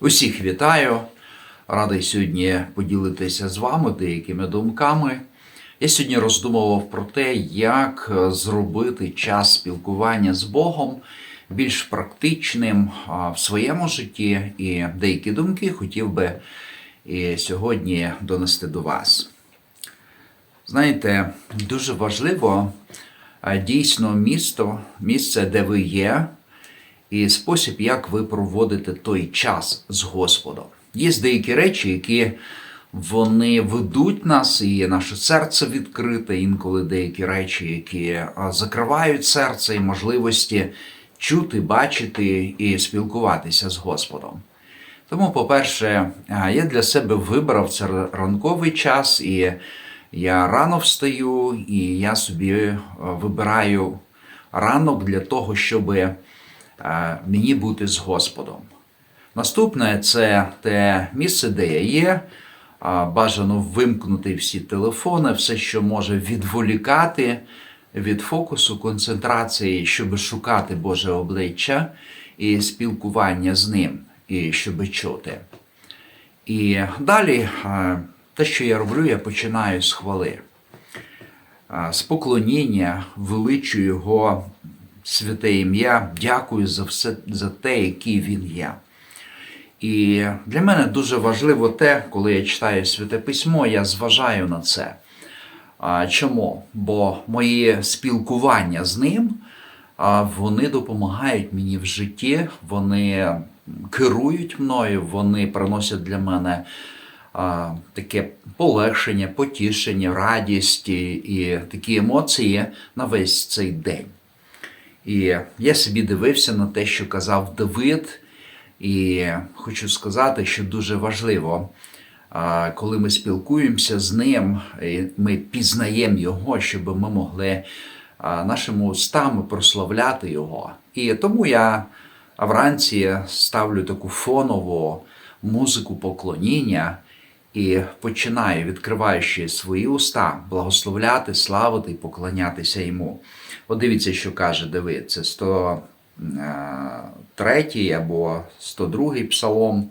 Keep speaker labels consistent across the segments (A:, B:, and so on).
A: Усіх вітаю. Радий сьогодні поділитися з вами деякими думками. Я сьогодні роздумував про те, як зробити час спілкування з Богом більш практичним в своєму житті, і деякі думки хотів би і сьогодні донести до вас. Знаєте, дуже важливо дійсно місто, місце, де ви є, і спосіб, як ви проводите той час з Господом. Є деякі речі, які вони ведуть нас, і наше серце відкрите, інколи деякі речі, які закривають серце і можливості чути, бачити і спілкуватися з Господом. Тому, по-перше, я для себе вибрав це ранковий час, і я рано встаю, і я собі е, вибираю ранок для того, щоб е, мені бути з Господом. Наступне це те місце, де я є. Бажано вимкнути всі телефони, все, що може відволікати від фокусу, концентрації, щоб шукати Боже обличчя і спілкування з ним, і щоб чути. І далі те, що я роблю, я починаю з хвали, з поклоніння, величу Його святе ім'я, дякую за все за те, який він є. І для мене дуже важливо те, коли я читаю святе письмо, я зважаю на це. Чому? Бо мої спілкування з ним вони допомагають мені в житті, вони керують мною, вони приносять для мене таке полегшення, потішення, радість і такі емоції на весь цей день. І я собі дивився на те, що казав Давид. І хочу сказати, що дуже важливо, коли ми спілкуємося з ним, ми пізнаємо його, щоб ми могли нашими устами прославляти його. І тому я вранці ставлю таку фонову музику поклоніння і починаю, відкриваючи свої уста, благословляти, славити і поклонятися йому. От дивіться, що каже Давид, це 103 або 102 псалом,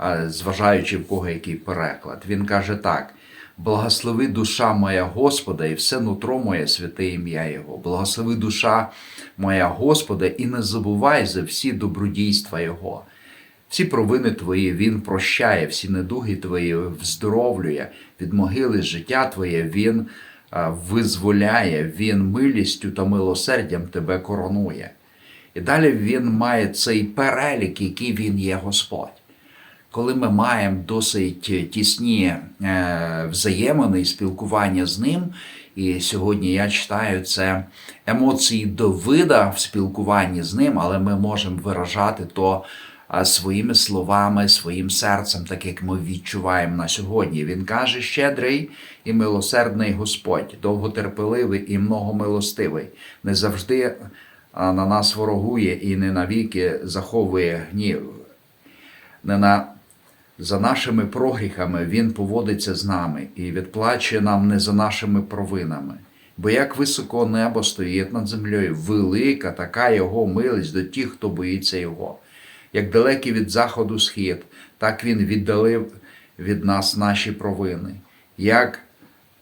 A: е, зважаючи в кого який переклад. Він каже так: благослови душа моя Господа, і все нутро моє святе ім'я Його. Благослови душа моя Господа, і не забувай за всі добродійства Його. Всі провини твої Він прощає, всі недуги твої вздоровлює, від могили життя Твоє Він визволяє, Він милістю та милосердям тебе коронує. І далі він має цей перелік, який він є Господь. Коли ми маємо досить тісні е, взаємини і спілкування з ним, і сьогодні я читаю це емоції Давида в спілкуванні з ним, але ми можемо виражати то своїми словами, своїм серцем, так як ми відчуваємо на сьогодні. Він каже: щедрий і милосердний Господь, довготерпеливий і многомилостивий, не завжди на нас ворогує і не навіки заховує гнів. Не на за нашими прогріхами Він поводиться з нами і відплачує нам не за нашими провинами. Бо як високо небо стоїть над землею, велика така Його милість до тих, хто боїться Його. Як далекий від заходу схід, так Він віддалив від нас наші провини. Як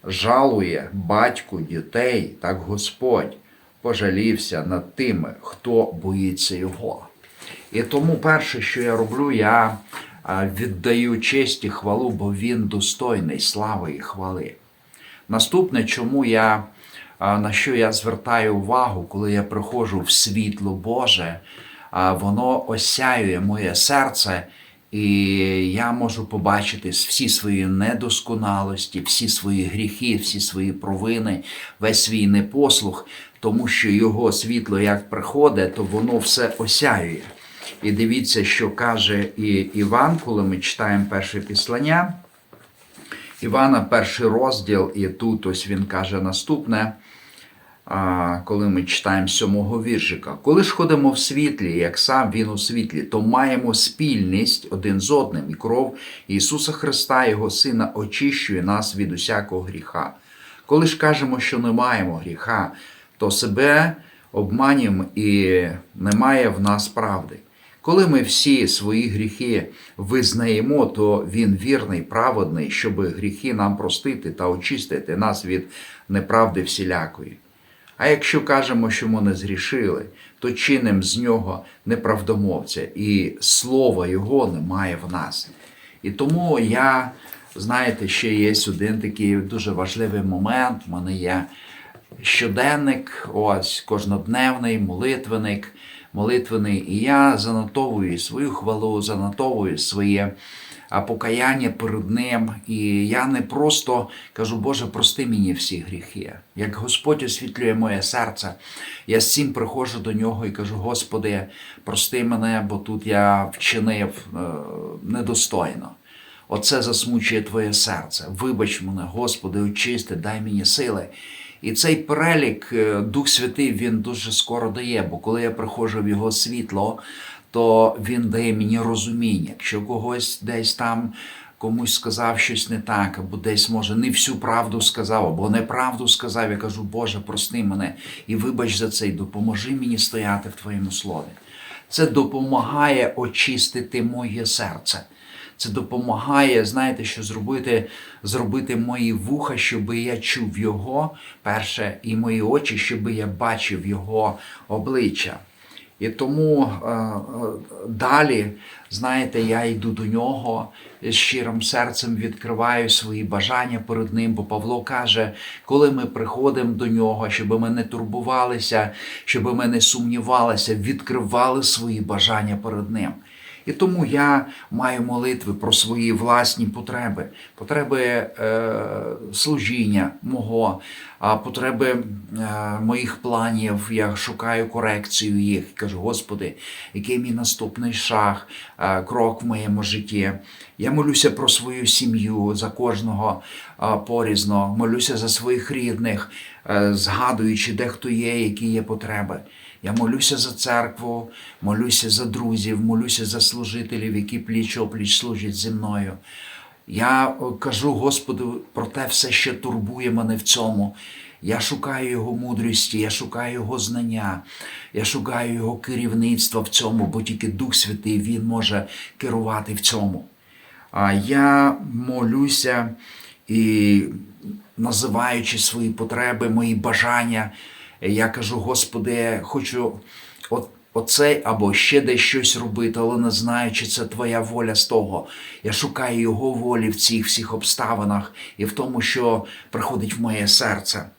A: жалує батько дітей, так Господь пожалівся над тими, хто боїться Його. І тому перше, що я роблю, я віддаю честь і хвалу, бо він достойний слави і хвали. Наступне, чому я, на що я звертаю увагу, коли я приходжу в світло Боже, воно осяює моє серце, і я можу побачити всі свої недосконалості, всі свої гріхи, всі свої провини, весь свій непослух, тому що його світло як приходить, то воно все осяює. І дивіться, що каже і Іван, коли ми читаємо перше післання. Івана, перший розділ, і тут ось він каже наступне, коли ми читаємо сьомого віршика. Коли ж ходимо в світлі, як сам він у світлі, то маємо спільність один з одним, і кров Ісуса Христа, Його Сина, очищує нас від усякого гріха. Коли ж кажемо, що не маємо гріха, то себе обманюємо і немає в нас правди. Коли ми всі свої гріхи визнаємо, то він вірний, праведний, щоб гріхи нам простити та очистити нас від неправди всілякої. А якщо кажемо, що ми не згрішили, то чинимо з нього неправдомовця, і слова Його немає в нас. І тому я, знаєте, ще є один такий дуже важливий момент. У мене є щоденник, ось кожнодневний молитвенник, молитвений, і я занотовую свою хвалу, занотовую своє покаяння перед ним. І я не просто кажу, Боже, прости мені всі гріхи. Як Господь освітлює моє серце, я з цим приходжу до нього і кажу: Господи, прости мене, бо тут я вчинив е, недостойно. Оце засмучує твоє серце. Вибач мене, Господи, очисти, дай мені сили. І цей перелік е, Дух Святий він дуже скоро дає, бо коли я приходжу в його світло, то він дає мені розуміння. Якщо когось десь там комусь сказав щось не так, або десь, може, не всю правду сказав, або неправду сказав, я кажу, Боже, прости мене і вибач за це, і допоможи мені стояти в Твоєму слові. Це допомагає очистити моє серце. Це допомагає, знаєте, що зробити, зробити мої вуха, щоб я чув його перше, і мої очі, щоб я бачив його обличчя. І тому е, е, далі, знаєте, я йду до нього з щирим серцем відкриваю свої бажання перед ним, бо Павло каже, коли ми приходимо до нього, щоб ми не турбувалися, щоб ми не сумнівалися, відкривали свої бажання перед ним. І тому я маю молитви про свої власні потреби, потреби е, служіння мого, потреби е, моїх планів. Я шукаю корекцію їх. Кажу, Господи, який мій наступний шаг, е, крок в моєму житті. Я молюся про свою сім'ю за кожного е, порізно, молюся за своїх рідних, е, згадуючи, де хто є, які є потреби. Я молюся за церкву, молюся за друзів, молюся за служителів, які пліч опліч служать зі мною. Я кажу Господу про те все, що турбує мене в цьому. Я шукаю Його мудрості, я шукаю Його знання, я шукаю Його керівництва в цьому, бо тільки Дух Святий Він може керувати в цьому. А я молюся і називаючи свої потреби, мої бажання, я кажу, Господи, я хочу от, оцей або ще десь щось робити, але не знаю, чи це Твоя воля з того. Я шукаю Його волі в цих всіх обставинах і в тому, що приходить в моє серце.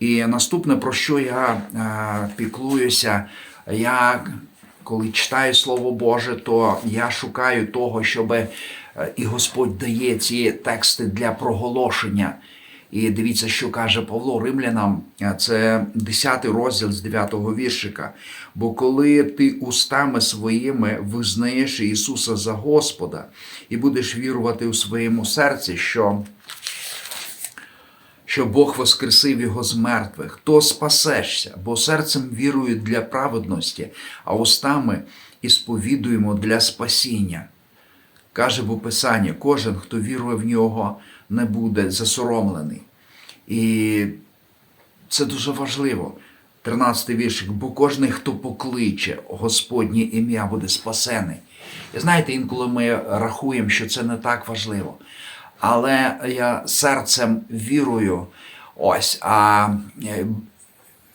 A: І наступне, про що я е, піклуюся, я коли читаю Слово Боже, то я шукаю того, щоб е, і Господь дає ці тексти для проголошення. І дивіться, що каже Павло Римлянам, е, це 10 розділ з 9 віршика. Бо коли ти устами своїми визнаєш Ісуса за Господа і будеш вірувати у своєму серці, що що Бог воскресив його з мертвих, то спасешся, бо серцем вірують для праведності, а устами і сповідуємо для спасіння. Каже бо Писання, кожен, хто вірує в нього, не буде засоромлений. І це дуже важливо. 13-й віршик, бо кожен, хто покличе Господнє ім'я, буде спасений. І знаєте, інколи ми рахуємо, що це не так важливо. Але я серцем вірую, ось, а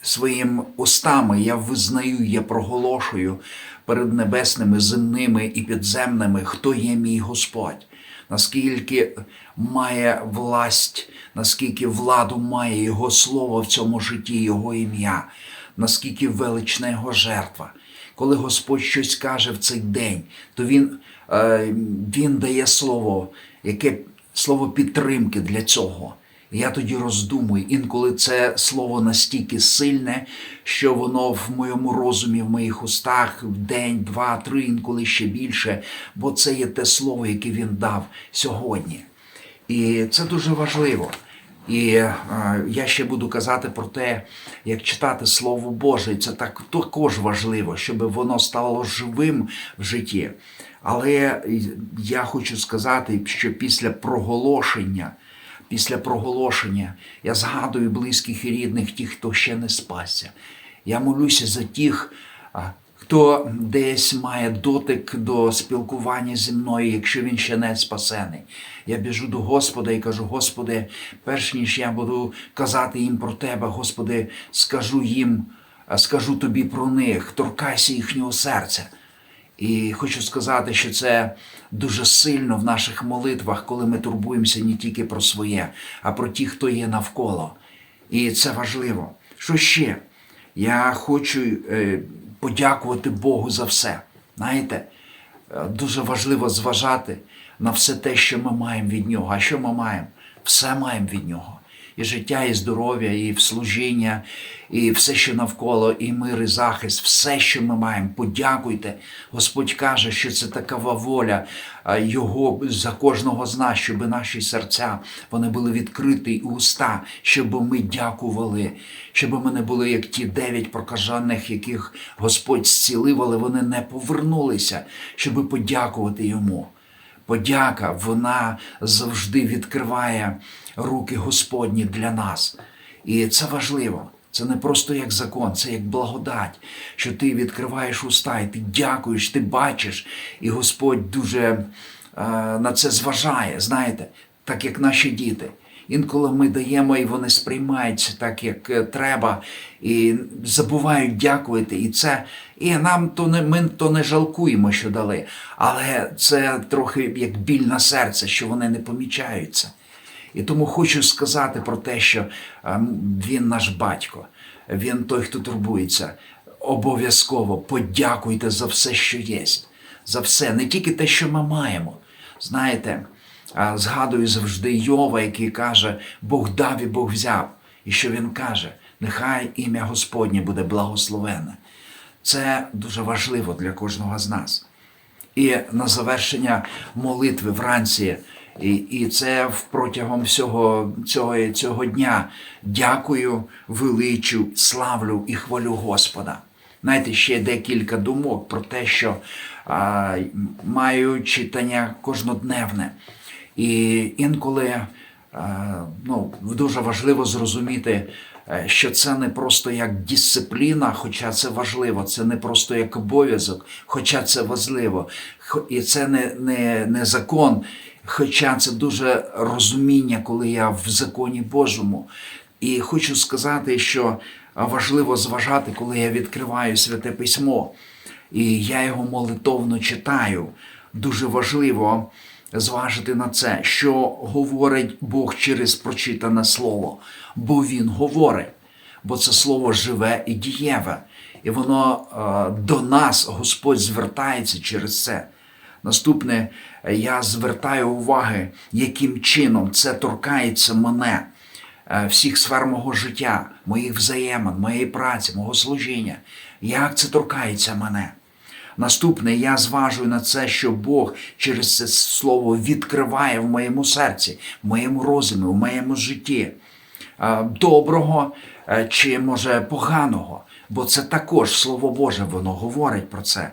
A: своїм устами я визнаю, я проголошую перед небесними, земними і підземними, хто є мій Господь, наскільки має власть, наскільки владу має Його слово в цьому житті, Його ім'я, наскільки велична Його жертва. Коли Господь щось каже в цей день, то Він, е, він дає слово, яке слово підтримки для цього. Я тоді роздумую, інколи це слово настільки сильне, що воно в моєму розумі, в моїх устах в день, два, три, інколи ще більше, бо це є те слово, яке він дав сьогодні. І це дуже важливо. І е, я ще буду казати про те, як читати Слово Боже. Це так також важливо, щоб воно стало живим в житті. Але я хочу сказати, що після проголошення, після проголошення я згадую близьких і рідних, тих, хто ще не спасся. Я молюся за тих, хто десь має дотик до спілкування зі мною, якщо він ще не спасений. Я біжу до Господа і кажу: Господи, перш ніж я буду казати їм про Тебе, Господи, скажу їм, скажу тобі про них, торкайся їхнього серця. І хочу сказати, що це дуже сильно в наших молитвах, коли ми турбуємося не тільки про своє, а про ті, хто є навколо. І це важливо. Що ще? Я хочу е, подякувати Богу за все. Знаєте, е, дуже важливо зважати на все те, що ми маємо від нього. А що ми маємо? Все маємо від нього. І життя, і здоров'я, і в служіння, і все, що навколо, і мир, і захист, все, що ми маємо. Подякуйте. Господь каже, що це такова воля Його за кожного з нас, щоб наші серця вони були відкриті і уста, щоб ми дякували, щоб ми не були як ті дев'ять прокажених, яких Господь зцілив, але вони не повернулися, щоб подякувати йому. Подяка, вона завжди відкриває руки Господні для нас. І це важливо. Це не просто як закон, це як благодать, що ти відкриваєш уста, і ти дякуєш, ти бачиш, і Господь дуже е, на це зважає, знаєте, так як наші діти. Інколи ми даємо, і вони сприймаються так, як е, треба, і забувають дякувати. І це і нам то не ми то не жалкуємо, що дали, але це трохи як біль на серце, що вони не помічаються. І тому хочу сказати про те, що ем, він наш батько, він той, хто турбується. Обов'язково подякуйте за все, що є, за все, не тільки те, що ми маємо. Знаєте, згадую завжди Йова, який каже, Бог дав і Бог взяв. І що він каже, нехай ім'я Господнє буде благословенне. Це дуже важливо для кожного з нас. І на завершення молитви вранці, і, і це протягом всього цього, цього дня дякую, величу, славлю і хвалю Господа. Знаєте, ще декілька думок про те, що а, маю читання кожнодневне. І інколи ну, дуже важливо зрозуміти, е, що це не просто як дисципліна, хоча це важливо, це не просто як обов'язок, хоча це важливо. І це не, не, не закон, хоча це дуже розуміння, коли я в законі Божому. І хочу сказати, що важливо зважати, коли я відкриваю святе письмо, і я його молитовно читаю. Дуже важливо зважити на це, що говорить Бог через прочитане слово, бо Він говорить, бо це слово живе і дієве, і воно е, до нас Господь звертається через це. Наступне, я звертаю уваги, яким чином це торкається мене, е, всіх сфер мого життя, моїх взаємин, моєї праці, мого служіння. Як це торкається мене? Наступне, я зважую на це, що Бог через це слово відкриває в моєму серці, в моєму розумі, в моєму житті е, доброго е, чи може поганого, бо це також Слово Боже, воно говорить про це.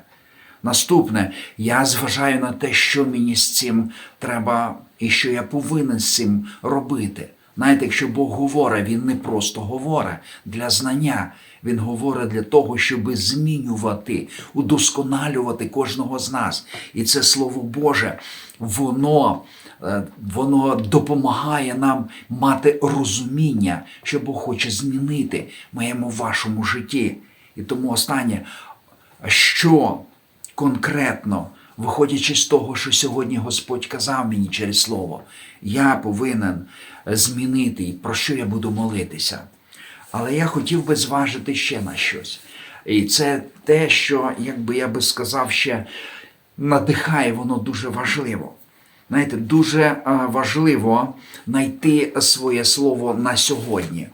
A: Наступне, я зважаю на те, що мені з цим треба і що я повинен з цим робити. Знаєте, якщо Бог говорить, Він не просто говорить для знання, Він говорить для того, щоб змінювати, удосконалювати кожного з нас. І це Слово Боже, воно, е, воно допомагає нам мати розуміння, що Бог хоче змінити в моєму вашому житті. І тому останнє, що конкретно, виходячи з того, що сьогодні Господь казав мені через слово, я повинен змінити, і про що я буду молитися. Але я хотів би зважити ще на щось. І це те, що, як би я би сказав, ще надихає воно дуже важливо. Знаєте, дуже е, важливо знайти своє слово на сьогодні.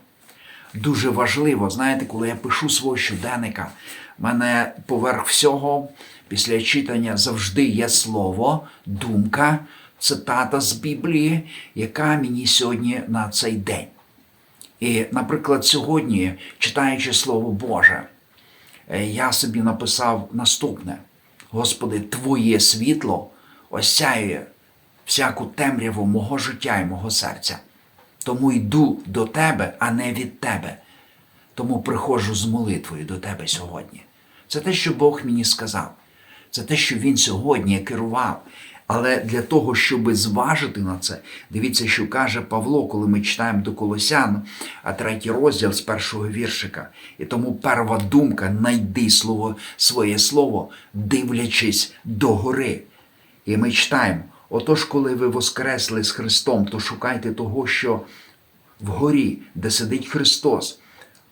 A: Дуже важливо, знаєте, коли я пишу свого щоденника, в мене поверх всього після читання завжди є слово, думка, цитата з Біблії, яка мені сьогодні на цей день. І, наприклад, сьогодні, читаючи Слово Боже, е, я собі написав наступне: Господи, Твоє світло осяює всяку темряву мого життя і мого серця. Тому йду до Тебе, а не від Тебе. Тому приходжу з молитвою до Тебе сьогодні. Це те, що Бог мені сказав. Це те, що Він сьогодні керував. Але для того, щоб зважити на це, дивіться, що каже Павло, коли ми читаємо до Колосян, а третій розділ з першого віршика. І тому перша думка найди слово, своє слово, дивлячись догори. І ми читаємо: отож, коли ви воскресли з Христом, то шукайте того, що вгорі, де сидить Христос,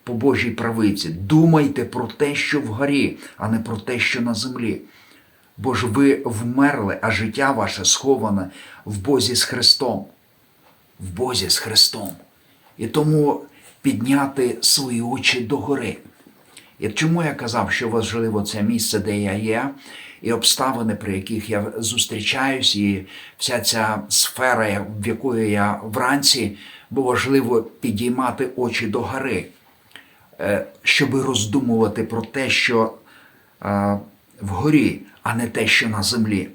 A: по Божій правиці. Думайте про те, що вгорі, а не про те, що на землі. Бо ж ви вмерли, а життя ваше сховане в Бозі з Христом. В Бозі з Христом. І тому підняти свої очі догори. І чому я казав, що важливо це місце, де я є, і обставини, при яких я зустрічаюсь, і вся ця сфера, в якої я вранці, бо важливо підіймати очі догори, е, щоб роздумувати про те, що е, вгорі, а не те, що на землі.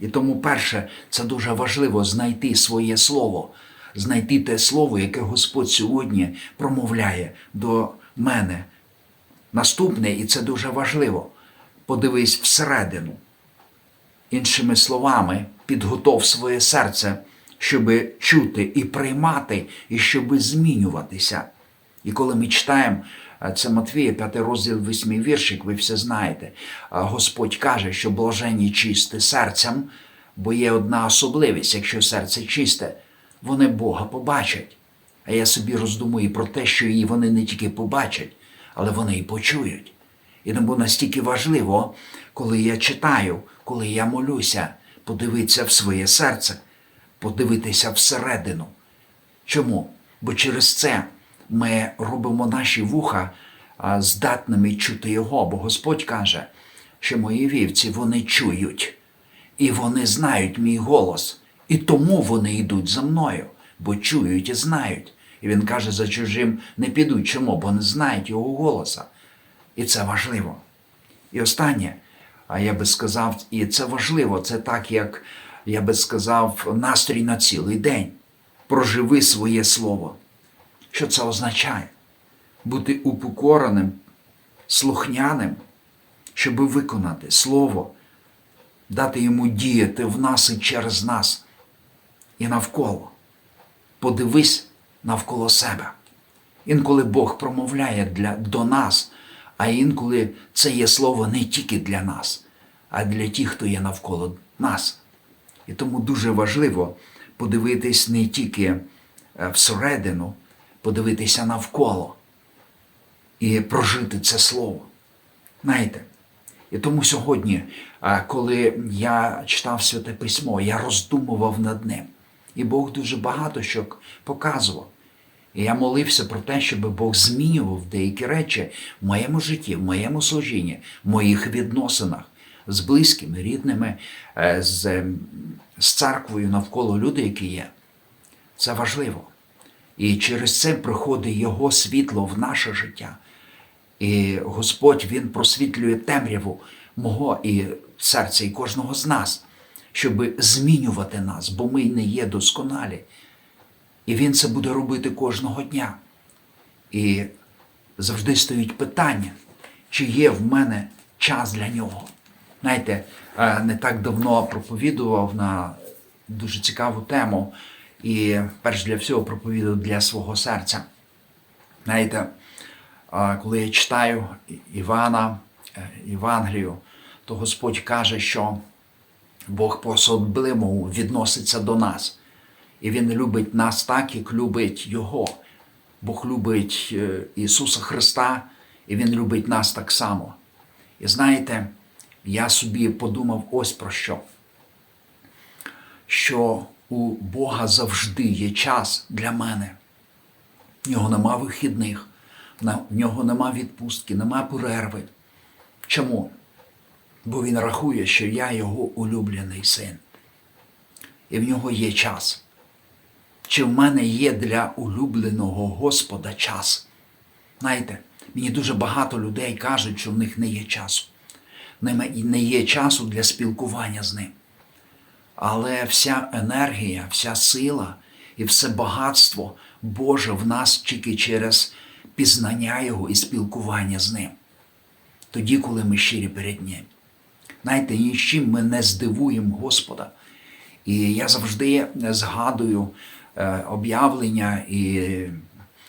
A: І тому, перше, це дуже важливо знайти своє слово, знайти те слово, яке Господь сьогодні промовляє до мене. Наступне, і це дуже важливо, подивись всередину. Іншими словами, підготов своє серце, щоб чути і приймати, і щоб змінюватися. І коли ми читаємо це Матвія, 5 розділ, 8 віршик, ви все знаєте. Господь каже, що блаженні чисті серцем, бо є одна особливість, якщо серце чисте, вони Бога побачать. А я собі роздумую про те, що і вони не тільки побачать, але вони і почують. І тому настільки важливо, коли я читаю, коли я молюся, подивитися в своє серце, подивитися всередину. Чому? Бо через це ми робимо наші вуха здатними чути Його, бо Господь каже, що мої вівці вони чують, і вони знають мій голос, і тому вони йдуть за мною, бо чують і знають. І він каже, за чужим не підуть. Чому? Бо не знають його голоса. І це важливо. І останнє, а я би сказав, і це важливо, це так, як я би сказав, настрій на цілий день. Проживи своє слово. Що це означає? Бути упокореним, слухняним, щоб виконати слово, дати йому діяти в нас і через нас і навколо. Подивись навколо себе. Інколи Бог промовляє для, до нас, а інколи це є слово не тільки для нас, а для тих, хто є навколо нас. І тому дуже важливо подивитись не тільки е, всередину, подивитися навколо і прожити це слово. Знаєте? І тому сьогодні, коли я читав Святе Письмо, я роздумував над ним. І Бог дуже багато що показував. І я молився про те, щоб Бог змінював деякі речі в моєму житті, в моєму служінні, в моїх відносинах з близькими, рідними, е, з, ем, з церквою навколо люди, які є. Це важливо. І через це приходить Його світло в наше життя. І Господь Він просвітлює темряву мого і серця і кожного з нас, щоб змінювати нас, бо ми не є досконалі. І він це буде робити кожного дня. І завжди стоїть питання, чи є в мене час для нього. Знаєте, е, не так давно проповідував на дуже цікаву тему, і перш для всього проповідував для свого серця. Знаєте, коли я читаю Івана, е, Євангелію, то Господь каже, що Бог по особливому відноситься до нас. І Він любить нас так, як любить Його. Бог любить е, Ісуса Христа, і Він любить нас так само. І знаєте, я собі подумав ось про що. Що у Бога завжди є час для мене. В нього нема вихідних, в нього нема відпустки, нема перерви. Чому? Бо він рахує, що я його улюблений син. І в нього є час чи в мене є для улюбленого Господа час. Знаєте, мені дуже багато людей кажуть, що в них не є часу. Не є часу для спілкування з ним. Але вся енергія, вся сила і все багатство Боже в нас тільки через пізнання Його і спілкування з ним. тоді, коли ми щирі перед Ним. Знаєте, нічим ми не здивуємо Господа. І я завжди згадую е, об'явлення, і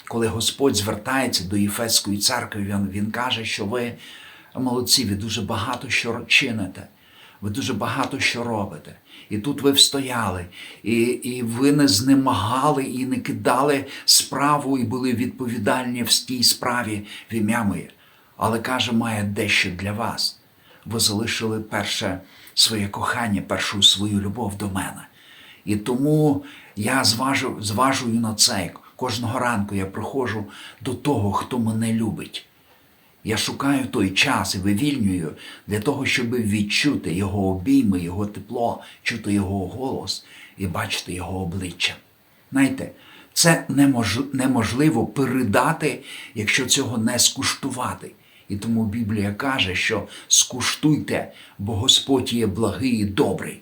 A: коли Господь звертається до Єфеської церкви, він, він каже, що ви молодці, ви дуже багато що чините, ви дуже багато що робите. І тут ви встояли, і, і ви не знемагали і не кидали справу, і були відповідальні в тій справі в ім'я моє. Але каже, має дещо для вас ви залишили перше своє кохання, першу свою любов до мене. І тому я зважу, зважую на це. Кожного ранку я приходжу до того, хто мене любить. Я шукаю той час і вивільнюю для того, щоб відчути його обійми, його тепло, чути його голос і бачити його обличчя. Знаєте, це немож- неможливо передати, якщо цього не скуштувати. І тому Біблія каже, що скуштуйте, бо Господь є благий і добрий.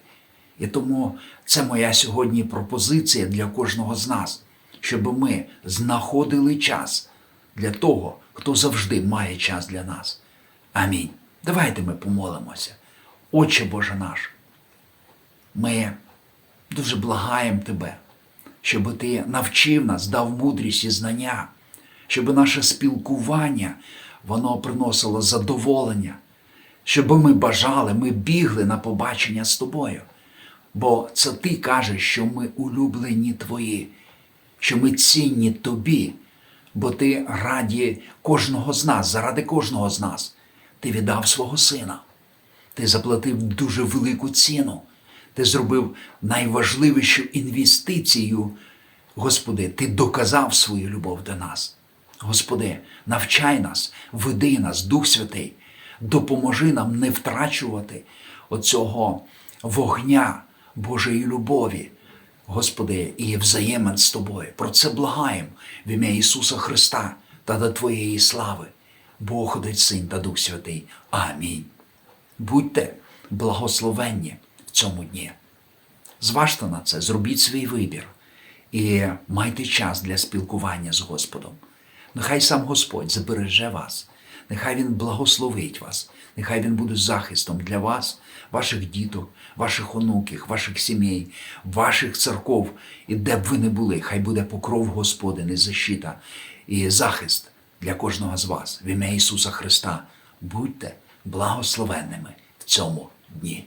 A: І тому це моя сьогодні пропозиція для кожного з нас, щоб ми знаходили час для того, хто завжди має час для нас. Амінь. Давайте ми помолимося. Отче Боже наш, ми дуже благаємо Тебе, щоб Ти навчив нас, дав мудрість і знання, щоб наше спілкування воно приносило задоволення, щоб ми бажали, ми бігли на побачення з тобою. Бо це ти кажеш, що ми улюблені твої, що ми цінні тобі, бо ти раді кожного з нас, заради кожного з нас, ти віддав свого сина. Ти заплатив дуже велику ціну. Ти зробив найважливішу інвестицію. Господи, Ти доказав свою любов до нас. Господи, навчай нас, веди нас, Дух Святий, допоможи нам не втрачувати оцього вогня Божої любові, Господи, і взаємин з Тобою. Про це благаємо в ім'я Ісуса Христа та до Твоєї слави. Бог Отець Син та Дух Святий. Амінь. Будьте благословенні в цьому дні. Зважте на це, зробіть свій вибір і майте час для спілкування з Господом. Нехай сам Господь забереже вас, нехай Він благословить вас, нехай Він буде захистом для вас, ваших діток, ваших онуків, ваших сімей, ваших церков, і де б ви не були, хай буде покров Господень защита і захист для кожного з вас. В ім'я Ісуса Христа. Будьте благословенними в цьому дні.